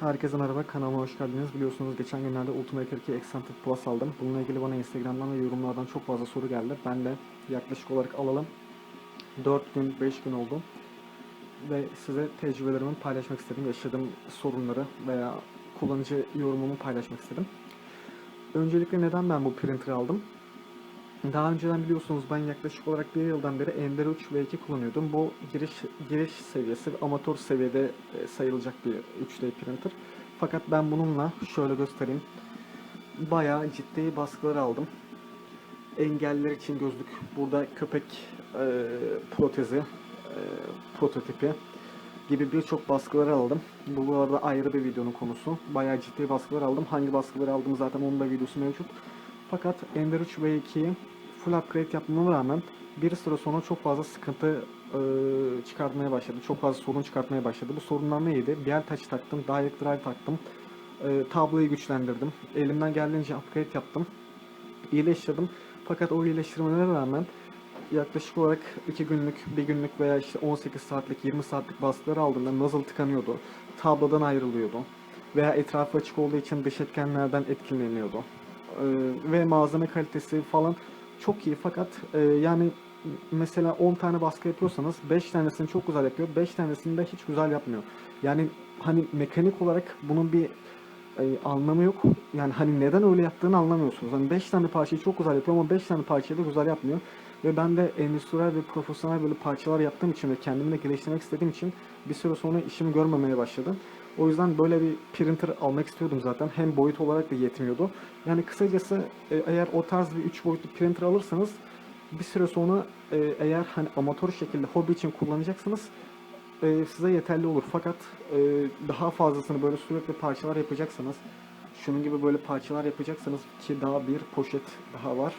Herkese merhaba, kanalıma hoş geldiniz. Biliyorsunuz geçen günlerde Ultimaker 2 Extended Plus aldım. Bununla ilgili bana Instagram'dan ve yorumlardan çok fazla soru geldi. Ben de yaklaşık olarak alalım 4 gün, 5 gün oldu. Ve size tecrübelerimi paylaşmak istedim. Yaşadığım sorunları veya kullanıcı yorumumu paylaşmak istedim. Öncelikle neden ben bu printer'ı aldım? Daha önceden biliyorsunuz ben yaklaşık olarak bir yıldan beri Ender 3 V2 kullanıyordum. Bu giriş giriş seviyesi, amatör seviyede e, sayılacak bir 3D printer. Fakat ben bununla şöyle göstereyim. Bayağı ciddi baskılar aldım. Engelliler için gözlük. Burada köpek e, protezi, e, prototipi gibi birçok baskıları aldım. Bu arada ayrı bir videonun konusu. Bayağı ciddi baskılar aldım. Hangi baskıları aldım zaten onun da videosu mevcut. Fakat Ender 3 ve 2'yi full upgrade yapmama rağmen bir süre sonra çok fazla sıkıntı e, çıkartmaya başladı. Çok fazla sorun çıkartmaya başladı. Bu sorunlar neydi? Diğer touch taktım, direct drive taktım. E, tabloyu güçlendirdim. Elimden geldiğince upgrade yaptım. İyileştirdim. Fakat o iyileştirmelere rağmen yaklaşık olarak 2 günlük, 1 günlük veya işte 18 saatlik, 20 saatlik baskıları aldığımda nozzle tıkanıyordu. Tablodan ayrılıyordu. Veya etrafı açık olduğu için dış etkenlerden etkileniyordu. Ee, ve malzeme kalitesi falan çok iyi fakat e, yani mesela 10 tane baskı yapıyorsanız 5 tanesini çok güzel yapıyor, 5 tanesini de hiç güzel yapmıyor. Yani hani mekanik olarak bunun bir e, anlamı yok. Yani hani neden öyle yaptığını anlamıyorsunuz. Hani 5 tane parçayı çok güzel yapıyor ama 5 tane parçayı da güzel yapmıyor. Ve ben de endüstriyel ve profesyonel böyle parçalar yaptığım için ve kendimi de geliştirmek istediğim için bir süre sonra işimi görmemeye başladım. O yüzden böyle bir printer almak istiyordum zaten. Hem boyut olarak da yetmiyordu. Yani kısacası e, eğer o tarz bir 3 boyutlu printer alırsanız bir süre sonra e, eğer hani amatör şekilde hobi için kullanacaksanız e, size yeterli olur. Fakat e, daha fazlasını böyle sürekli parçalar yapacaksanız şunun gibi böyle parçalar yapacaksanız ki daha bir poşet daha var.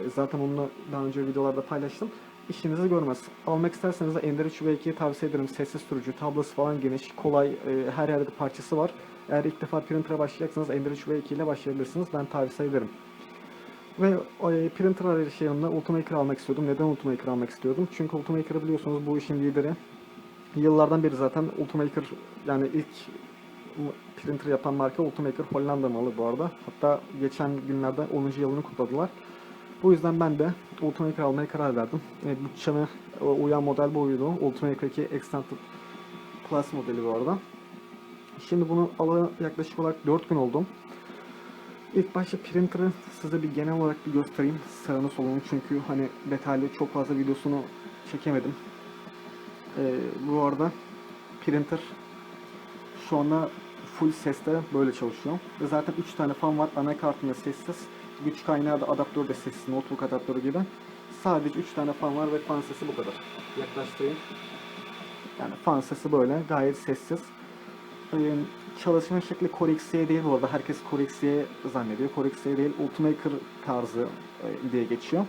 E, Zaten onunla daha önce videolarda paylaştım. İşinizi görmez. Almak isterseniz de Ender 3 ve 2'yi tavsiye ederim. Sessiz sürücü, tablosu falan geniş, kolay, e, her yerde parçası var. Eğer ilk defa printer'a başlayacaksanız Ender 3 ve 2 ile başlayabilirsiniz. Ben tavsiye ederim. Ve e, printer arayışı yanında Ultimaker almak istiyordum. Neden Ultimaker almak istiyordum? Çünkü Ultimaker'ı biliyorsunuz bu işin lideri. Yıllardan beri zaten Ultimaker yani ilk printer yapan marka Ultimaker Hollanda malı bu arada. Hatta geçen günlerde 10. yılını kutladılar. Bu yüzden ben de Ultimaker almaya karar verdim. E, bütçeme e, uyan model bu buydu. Ultimaker 2 Extended Plus modeli bu arada. Şimdi bunu alalı yaklaşık olarak 4 gün oldu. İlk başta printer'ı size bir genel olarak bir göstereyim. Sağını solunu çünkü hani detaylı çok fazla videosunu çekemedim. Ee, bu arada printer şu anda full seste böyle çalışıyor. Zaten 3 tane fan var. Anakartında sessiz. Güç kaynağı da adaptör de sessiz. Notebook adaptörü gibi. Sadece 3 tane fan var ve fan sesi bu kadar. Yaklaştırayım. Yani fan sesi böyle gayet sessiz. Ee, çalışma şekli Core XE değil bu arada. Herkes Core XE zannediyor. Core XE değil. Ultimaker tarzı e, diye geçiyor.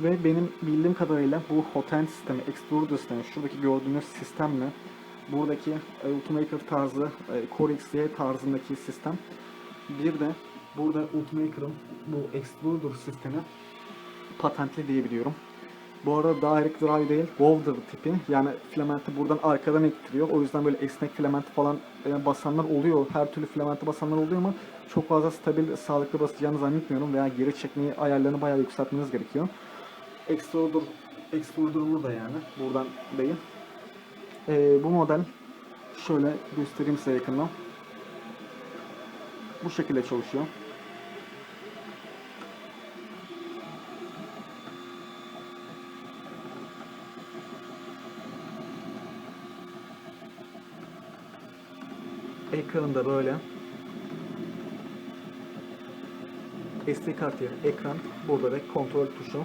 Ve benim bildiğim kadarıyla bu Hoten sistemi, Extruder sistemi, şuradaki gördüğünüz sistemle buradaki e, Ultimaker tarzı, e, Core XE tarzındaki sistem bir de burada Ultimaker'ın bu Extruder sistemi patentli diyebiliyorum. Bu arada direct drive değil, Wolder tipi. Yani filamenti buradan arkadan ittiriyor. O yüzden böyle esnek filamenti falan e, basanlar oluyor. Her türlü filamenti basanlar oluyor ama çok fazla stabil, sağlıklı basacağını zannetmiyorum. Veya geri çekmeyi ayarlarını bayağı yükseltmeniz gerekiyor. Extruder, Extruder'lı da yani. Buradan değil. E, bu model şöyle göstereyim size yakından. Bu şekilde çalışıyor. Ekranında böyle SD kart yeri, ekran burada ve kontrol tuşu.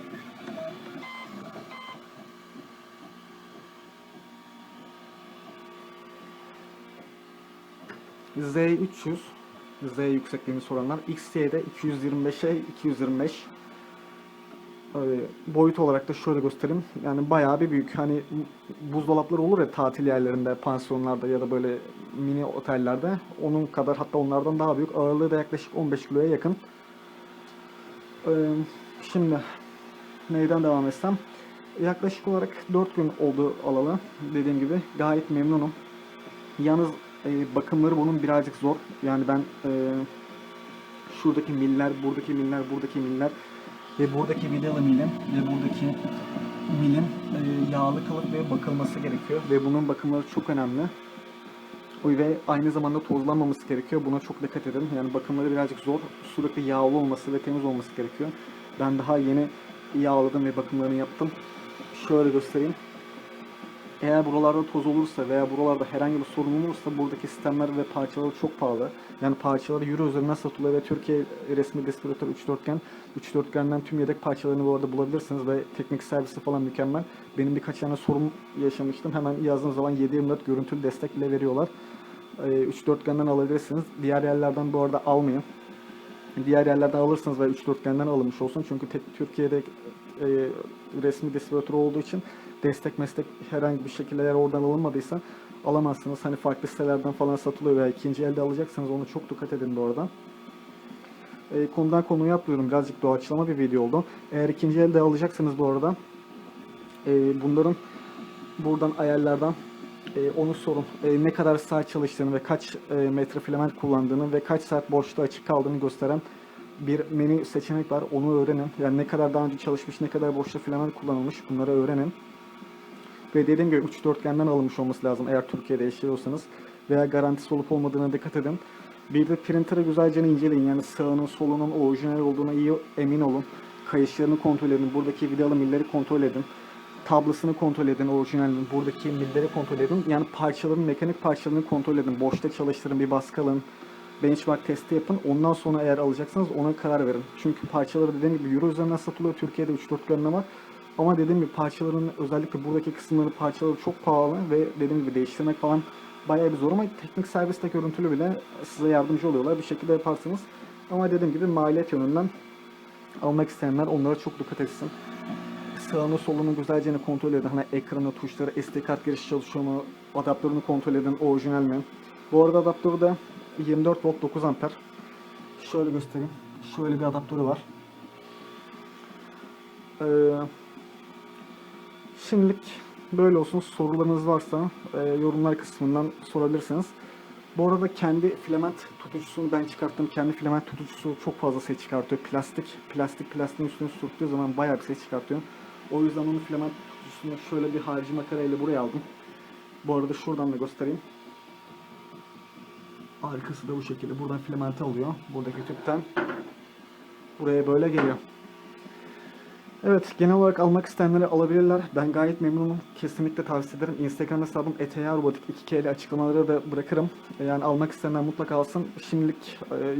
Z300 Z yüksekliğini soranlar XT'de 225'e 225 ee, boyut olarak da şöyle göstereyim. Yani bayağı bir büyük. Hani buzdolapları olur ya tatil yerlerinde, pansiyonlarda ya da böyle mini otellerde. Onun kadar hatta onlardan daha büyük. Ağırlığı da yaklaşık 15 kiloya yakın. Ee, şimdi neyden devam etsem? Yaklaşık olarak 4 gün oldu alalı. Dediğim gibi gayet memnunum. Yalnız E, bakımları bunun birazcık zor. Yani ben e, şuradaki miller, buradaki miller, buradaki miller ve buradaki vidalı milim ve buradaki milin e, yağlı kalıp ve bakılması gerekiyor. Ve bunun bakımları çok önemli. Ve aynı zamanda tozlanmaması gerekiyor. Buna çok dikkat edin. Yani bakımları birazcık zor. Sürekli yağlı olması ve temiz olması gerekiyor. Ben daha yeni yağladım ve bakımlarını yaptım. Şöyle göstereyim. Eğer buralarda toz olursa veya buralarda herhangi bir sorun olursa buradaki sistemler ve parçaları çok pahalı. Yani parçaları euro üzerinden satılıyor ve Türkiye resmi distribütör 3 dörtgen. 3 dörtgenden tüm yedek parçalarını bu arada bulabilirsiniz ve teknik servisi falan mükemmel. Benim birkaç tane sorun yaşamıştım. Hemen yazdığım zaman 7-24 görüntülü destek bile veriyorlar. 3 dörtgenden alabilirsiniz. Diğer yerlerden bu arada almayın. Diğer yerlerden alırsınız ve 3 dörtgenden alınmış olsun. Çünkü tek Türkiye'de e, resmi distribütör olduğu için destek meslek herhangi bir şekilde eğer oradan alınmadıysa alamazsınız. Hani farklı sitelerden falan satılıyor veya ikinci elde alacaksanız ona çok dikkat edin bu arada. E, konudan konuya atlıyorum. Birazcık doğaçlama bir video oldu. Eğer ikinci elde alacaksanız bu arada e, bunların buradan ayarlardan e, onu sorun. E, ne kadar saat çalıştığını ve kaç e, metre filament kullandığını ve kaç saat boşta açık kaldığını gösteren bir menü seçenek var. Onu öğrenin. Yani ne kadar daha önce çalışmış, ne kadar boşta filament kullanılmış bunları öğrenin. Ve dediğim gibi 3 dörtgenden alınmış olması lazım eğer Türkiye'de yaşıyorsanız. Veya garantisi olup olmadığına dikkat edin. Bir de printer'ı güzelce inceleyin. Yani sağının solunun orijinal olduğuna iyi emin olun. Kayışlarını kontrol edin. Buradaki vidalı milleri kontrol edin. Tablasını kontrol edin orijinalinin. Buradaki milleri kontrol edin. Yani parçaların, mekanik parçalarını kontrol edin. Boşta çalıştırın, bir baskı. Benchmark testi yapın. Ondan sonra eğer alacaksanız ona karar verin. Çünkü parçaları dediğim gibi Euro üzerinden satılıyor. Türkiye'de 3 dörtgenle var. Ama dediğim gibi parçaların özellikle buradaki kısımları parçaları çok pahalı ve dediğim gibi değiştirmek falan bayağı bir zor ama teknik serviste görüntülü bile size yardımcı oluyorlar. Bir şekilde yaparsınız. Ama dediğim gibi maliyet yönünden almak isteyenler onlara çok dikkat etsin. Sağını solunu güzelce kontrol edin. Hani ekranı, tuşları, SD kart girişi çalışıyor mu? Adaptörünü kontrol edin. Orijinal mi? Bu arada adaptörü de 24 volt 9 amper. Şöyle göstereyim. Şöyle bir adaptörü var. Ee, Şimdilik böyle olsun. Sorularınız varsa e, yorumlar kısmından sorabilirsiniz. Bu arada kendi filament tutucusunu ben çıkarttım. Kendi filament tutucusu çok fazla ses çıkartıyor. Plastik, plastik plastiğin üstüne sürttüğü zaman bayağı bir ses çıkartıyor. O yüzden onu filament tutucusunu şöyle bir harici makareyle buraya aldım. Bu arada şuradan da göstereyim. Arkası da bu şekilde. Buradan filamenti alıyor. Buradaki tüpten. Buraya böyle geliyor. Evet, genel olarak almak isteyenleri alabilirler. Ben gayet memnunum. Kesinlikle tavsiye ederim. Instagram hesabım eteya robotik 2K ile açıklamaları da bırakırım. Yani almak isteyenler mutlaka alsın. Şimdilik e,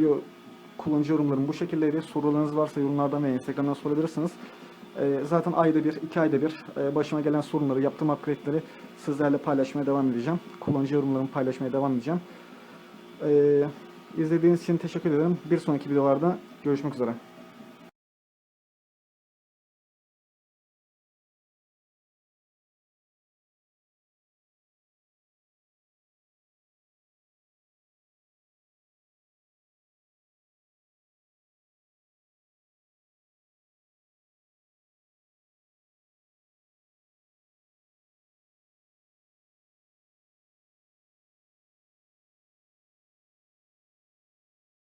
kullanıcı yorumlarım bu şekildeydi. Sorularınız varsa yorumlardan veya Instagram'dan sorabilirsiniz. E, zaten ayda bir, iki ayda bir e, başıma gelen sorunları, yaptığım upgrade'leri sizlerle paylaşmaya devam edeceğim. Kullanıcı yorumlarımı paylaşmaya devam edeceğim. E, izlediğiniz için teşekkür ederim. Bir sonraki videolarda görüşmek üzere.